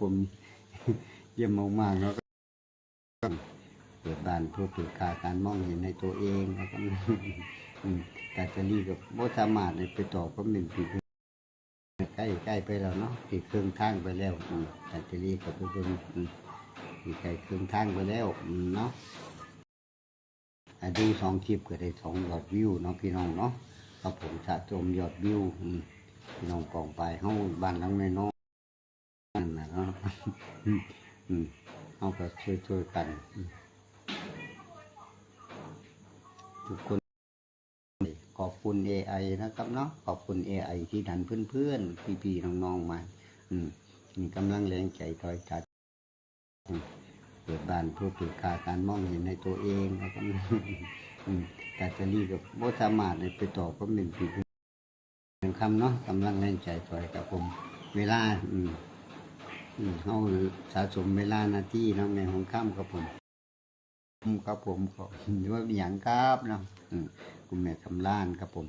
ผมเยี่ยมมากๆแล้วก็เปิดบ้านเพื่อเปิดค่าการมองเห็นในตัวเองแล้วก็แต่จะรีกับโบสามารถไปต่อก็เป็นปีใกล้ใกล้ไปแล้วเนาะที่เครื่องทางไปแล้วแต่จะรีกับเพื่อนมีใกล้เครื่องทางไปแล้วเนาะอะดูสองคลิปก็ได้สองยอดวิวเนาะพี่น้องเนาะครับผมสะสมยอดวิวพี่น้องกองไปเฮาบ้านหลังน้อยๆนั่นนะ เอาก็ช่วยช่วยๆกัน ทุกคน ขอบคุณ AI นะครับเนาะ ขอบคุณ AI ที่ดันเพื่อนๆ พี่ๆ น้องๆ มา อืมมีกำลังแรงใจถอยจัดอืมเปิดบ้านเพื่อเปิดค่าการมองเห็นในตัวเองนะครับอืมแต่จะรีกับโบสามารถไปต่อก็เป็นปีเป็นคำเนาะกำลังแรงใจถอยกับผม เวลา อืม เขาสะสมเวลาหน้าที่เนาะในห้องค่ำครับผมอืมครับผมขอหรือว่ามีอย่างครับเนาะคุณแม่ทำล้านครับผม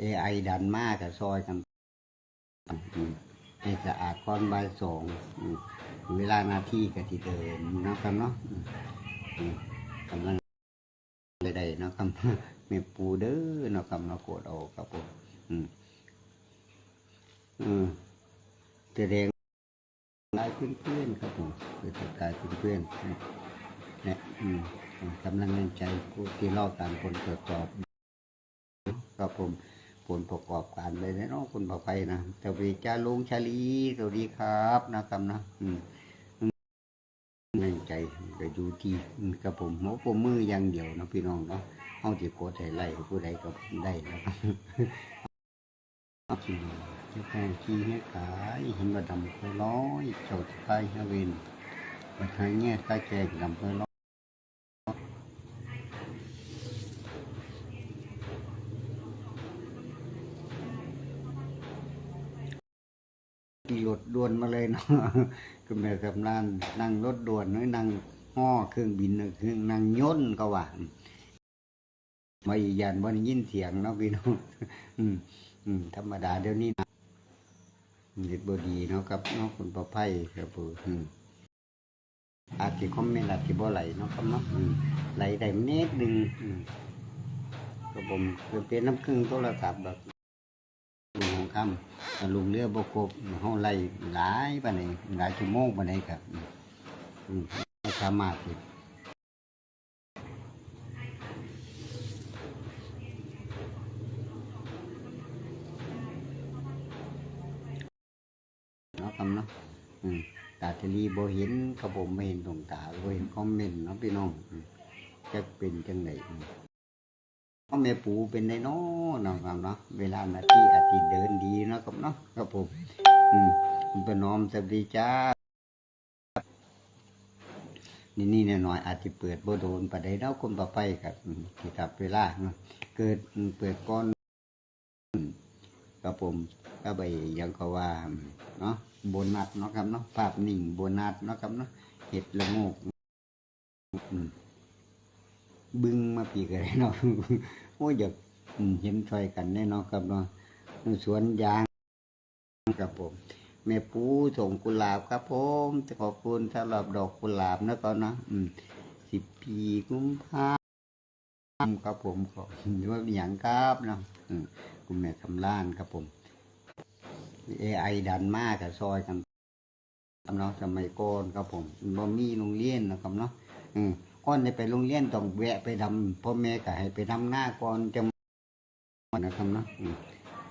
เอไอดันมากกับซอยกันให้สะอาดก่อนใบสองเวลาหน้าที่ก็ที่เดินนะครับเนาะอืมอืมกำลังเลยได้เนาะครับแม่ปูเด้อเนาะครับเนาะโกรธเอาครับผมอืมอืมแสดงายเพื่อนๆครับผมเกิดจากกายเพื่อนๆนะเนี่ยอืมกำลังแรงใจผู้ที่เล่าการผลตรวจสอบครับผมผลประกอบการเลยนะเนาะคุณประภัยนะสวัสดีจ้าลุงชาลีสวัสดีครับนะครับนะอืมแรงใจก็อยู่ที่อืมครับผมหัวผมมืออย่างเดียวนะพี่น้องเนาะเอาที่โคตรให้ไล่ผู้ใดก็ได้นะครับ จ้าแพงขี่ให้ขายเห็นว่าดำเพื่อร้อยเจ้าใต้ฮาวินมาทางแง่ใต้แจกดำเพื่อร้อยขี่รถด่วนมาเลยเนาะก็แม่กำลังนั่งรถด่วนน้อยนั่งห่อเครื่องบินเครื่องนั่งยนต์ก็ว่ามาอีกยันวันยินเสียงเนาะพี่น้องธรรมดาเดี๋ยวนี้นะ เด็ดบดีเนาะครับเนาะคุณประไพ่ครับผมอาจจะคอมเมนต์อาจจะบ่ไหลเนาะครับเนาะไหลได้เน็ดหนึ่งอืมก็ผมเป็นน้ำครึ่งโทรศัพท์แบบลุงของคำลุงเรือบกบเขาไล่หลายปานนี้หลายชั่วโมงปานนี้ครับสามารถที่ เนาะคำเนาะอืมตาทลีบ่เห็นครับผมไม่เห็นตรงตาบ่เห็นคอมเมนต์เนาะพี่น้องจะเป็นจังไดอืมพ่อแม่ปูเป็นได้เนาะนะครับเนาะเวลาหน้าที่อาจสิเดินดีเนาะครับเนาะครับผมอืมคุณประนอมสวัสดีจ้านี่นี่หน่อยอาจจะเปิดโบโดนปานใดเนาะคนต่อไปครับที่ตับเวลาเกิดเปิดก่อนครับผม ก็ไปยังก็ว่าเนาะโบนัสเนาะครับเนาะภาพนิ่งโบนัสเนาะครับเนาะเห็ดละโงกบึ้งมาปีกันเลยเนาะโอ้ยอยากเห็นช่วยกันแน่เนาะครับเนาะสวนยางครับผมแม่ปูส่งกุหลาบครับผมขอบคุณสำหรับดอกกุหลาบนะก่อนเนาะสิบปีกุมภาพันธ์ครับผมขอหรือว่ามีอย่างครับเนาะอืมคุณแม่ทำล้านครับผม AI ดันมากกับซอยกันครับเนาะสมัยก่อนครับผมบ่มีโรงเรียนนะครับเนาะอืมก่อนได้ไปโรงเรียนต้องแวะไปทำพ่อแม่ก็ให้ไปทำหน้าก่อนจะนะครับเนาะ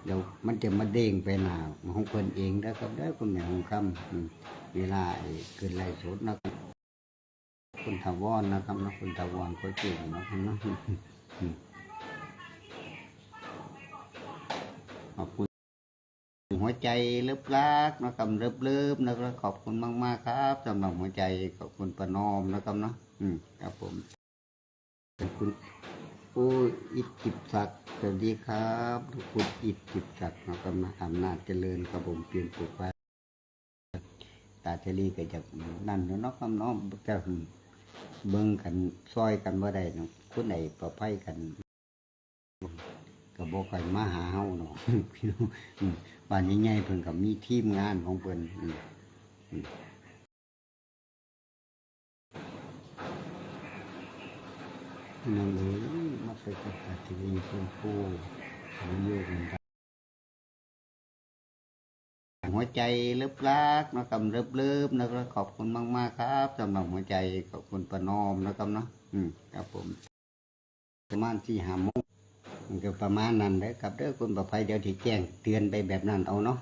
เดี๋ยวมันจะมาเด้งไปหน้าของเพิ่นเองนะครับได้คุณแม่ของคำอืมเวลาไอ้ขึ้นไล่สดนะครับคุณทาวอนนะครับเนาะคุณทาวอนก็เก่งนะครับเนาะขอบคุณ หัวใจเลิบลักนะครับเลิบเลิบนะครับขอบคุณมากมากครับสำหรับหัวใจขอบคุณประนอมนะครับเนาะอืมครับผมขอบคุณผู้อิทธิศักดิ์สวัสดีครับคุณอิทธิศักดิ์นะครับนะอำนาจเจริญครับผมเปลี่ยนปลูกไว้ตาเจรีก็จะนั่นเนาะเนาะครับเนาะจะเบิ่งกันซอยกันบ่ได้เนาะคนไหนปลอดภัยกัน บอกใครมาหาเฮาเนาะพี่น้องอืมบ้านใหญ่ๆเพิ่นก็มีทีมงานของเพิ่นอืมอืมนั่นเลยมาไปกับตัดทีวีชมพูวิโยกมันหัวใจเลิบลักนะครับเลิบเลิบนะครับขอบคุณมากมากๆครับสำหรับหัวใจขอบคุณประนอมนะครับเนาะอืมครับผมประมาณที่หามง ก็ประมาณนั้นเด้อครับเด้อคุณประภัยเดี๋ยวที่แจ้งเตือนไปแบบนั้นเอาเนาะ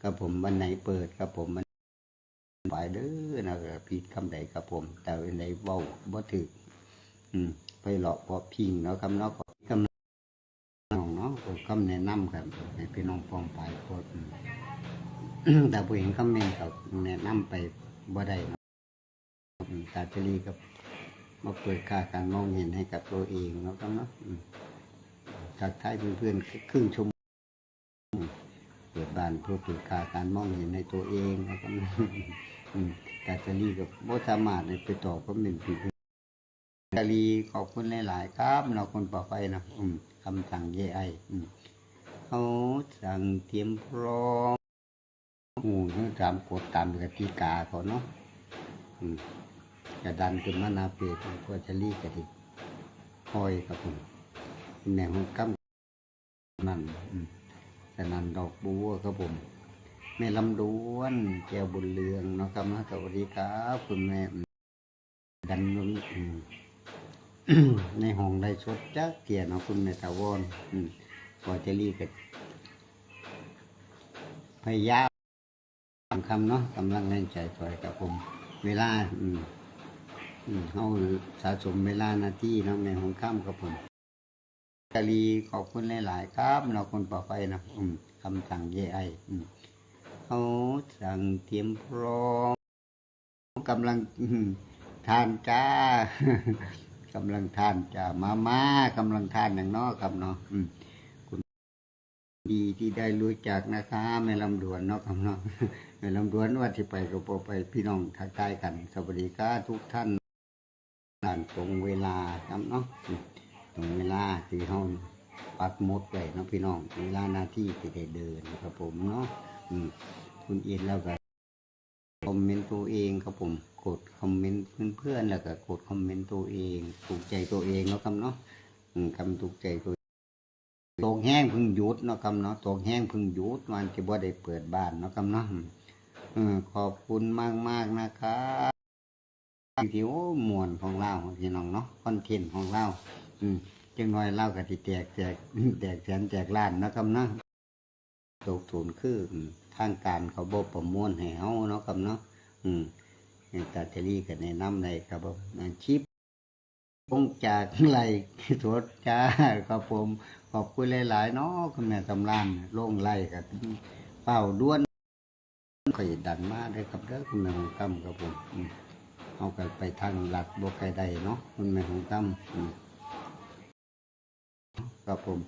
ครับผมวันไหนเปิดครับผมมันไปเด้อนะครับผิดคำใดครับผม แต่วันไหนเว้าบ่ถึกอืมไปหลอกพอพิงเนาะครับเนาะขอคำน้องเนาะผมคำแนะนำครับให้พี่น้องฟองไปโคตรแต่ผู้เห็นคำเมนต์เขาแนะนำไปบ่ได้ตาจรีกับมาเปิดค่าการมองเห็นให้กับตัวเองแล้วก็เนาะ ทักทายเพื่อนๆครึ่งชั่วโมงเปิดบานเพื่อเปิดค่าการมองเห็นในตัวเองแล้วก็เนแต่จะรีกับบ่สามารถไปตอบก็เป็นผิดกาลีขอบคุณหลาย ๆ ครับเราคนต่อไปนะคำสั่งเยไออืมเขาสั่งเตรียมพร้อมหูทั้งสามกฎตามกติกาเขาเนาะอืมกระดันขึ้นมานาเปรตก็จะรีกระดิกคอยกับผม แนวของกั้มนั่นแต่นันดอกบัวครับผม แม่ลำดวนแก้วบุญเรืองเนาะครับนะสวัสดีครับคุณแม่ดันนุนอืมในห้องได้ชดจักเกียรเนาะคุณแม่ตาวอนอืมก็จะรีกระพยายามคำเนาะกำลังแรงใจถอยกับผม เวลา อืมเขาสะสมเวลานาทีเนาะในของข้ามกับผม กาลีขอบคุณหลาย ๆ ครับเราคนต่อไปนะอืมคำสั่งเยไออืมเขาสั่งเตรียมพร้อมกำลังทานจ้ากำลังทานจ้ามาม่ากำลังทานอย่างนอกครับเนาะอืมคุณดีที่ได้รู้จักนะคะแม่ลำดวนเนาะครับเนาะแม่ลำดวนว่าที่ไปก็บ่ไปพี่น้องทักทายกัน สวัสดีครับทุกท่านด่านตรงเวลาครับเนาะ มตรงเวลาที่เฮาปักหมดไว้เนาะพี่น้องเวลาหน้าที่ที่ได้เดินครับผมเนาะอืมคุณเอ็นแล้วก็คอมเมนต์ตัวเองครับผมกดคอมเมนต์เพื่อนๆแล้วก็กดคอมเมนต์ตัวเองถูกใจตัวเองเนาะครับเนาะอืมคำถูกใจตัวตกแห้งพึ่งหยุดเนาะครับเนาะตกแห้งพึ่งหยุดวันที่บ่ได้เปิดบ้านเนาะครับเนาะอืมขอบคุณมากๆนะครับที่โอ้มวนของเราพี่น้องเนาะคอนเทนต์ของเรา อืมจังน้อยเล่ากับที่แตกแจกแตกแสนแจกล้านนะครับเนาะตกศูนย์คือทางการเขาบบประมวลให้เฮาเนาะครับเนาะอืมนี่ตาเทลี่ก็แนะนำในครับผมชีพคงจากไหลสดจ้าครับผม ขอบคุณหลาย ๆ เนาะคุณแม่สำรานโล่งไหลกับเป่าด้วนก็อยดันมาได้ครับเด้อคุณแม่ของคำครับผมเอากันไปทางหลัดบกไกได้เนาะมันไม่ของตั้มอืม ครับผม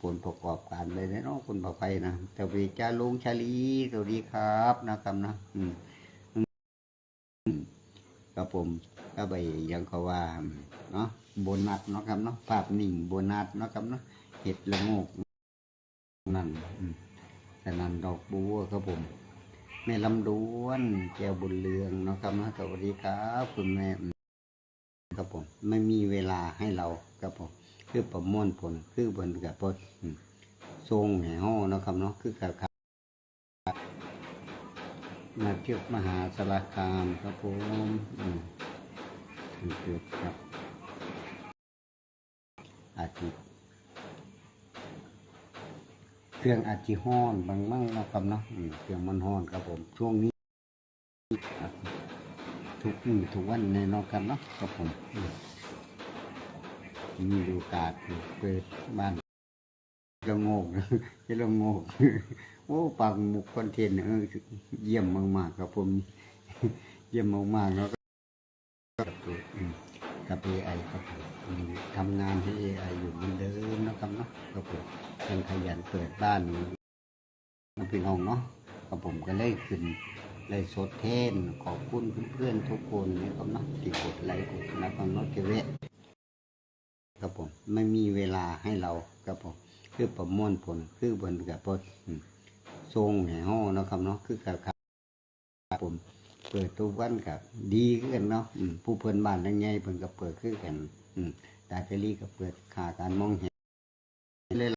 ผลประกอบการเลยเนาะคุณประไปนะสวัสดีจ้าลุงชาลีสวัสดีครับนะครับนะอืมครับผมก็ไปยังเขาว่าเนาะโบนัสเนาะครับเนาะภาพนิ่งโบนัสเนาะครับเนาะเห็ดละโงกนั่นแต่นั่นดอกบัวครับผมแม่ลำดวนแก้วบุญเรืองเนาะครับนะสวัสดีครับ คุณแม่ครับผมไม่มีเวลาให้เราครับผม คือประมวลผลคือบนกับพอทรงแห่ห้อนะครับเนาะคือกับครับมาเที่ยวมหาสารคามครับผมอืมเกิดครับอาทิตย์เครื่องอาจจิฮ้อนบางมั่งนะครับเนาะเครื่องมันฮ้อนครับผมช่วงนี้ทุกทุกวันในนาะครับเนาะครับผมอื มีโอกาสเปิดบ้านละโงกจะละโงกโอ้ปังมุกคอนเทนต์เออเยี่ยมมากๆครับผมเยี่ยมมากๆเนาะครับอืมกับ AI ครับผมทำงานที่ AI ออยู่เหมือนเดิมเนาะครับเนาะครับผมยังขยันเปิดบ้านพี่น้องเนาะกับผมก็เลยขึ้นเลยสดเทนขอบคุณเพื่อนๆทุกคนนะครับเนาะที่กดไลค์กดนะครับเนาะที่เว ครับผมไม่มีเวลาให้เราครับผมคือประมวลผลคือบนกับพดอืมทรงแห่ห้อเนาะครับเนาะคือกับครับผมเปิดตัววันกับดีขึ้นเนาะผู้เพิ่นบ้านทั้งไงเพิ่นก็เปิดขึ้นกันอืมตาเจรีก็เปิดขาการมองเห็น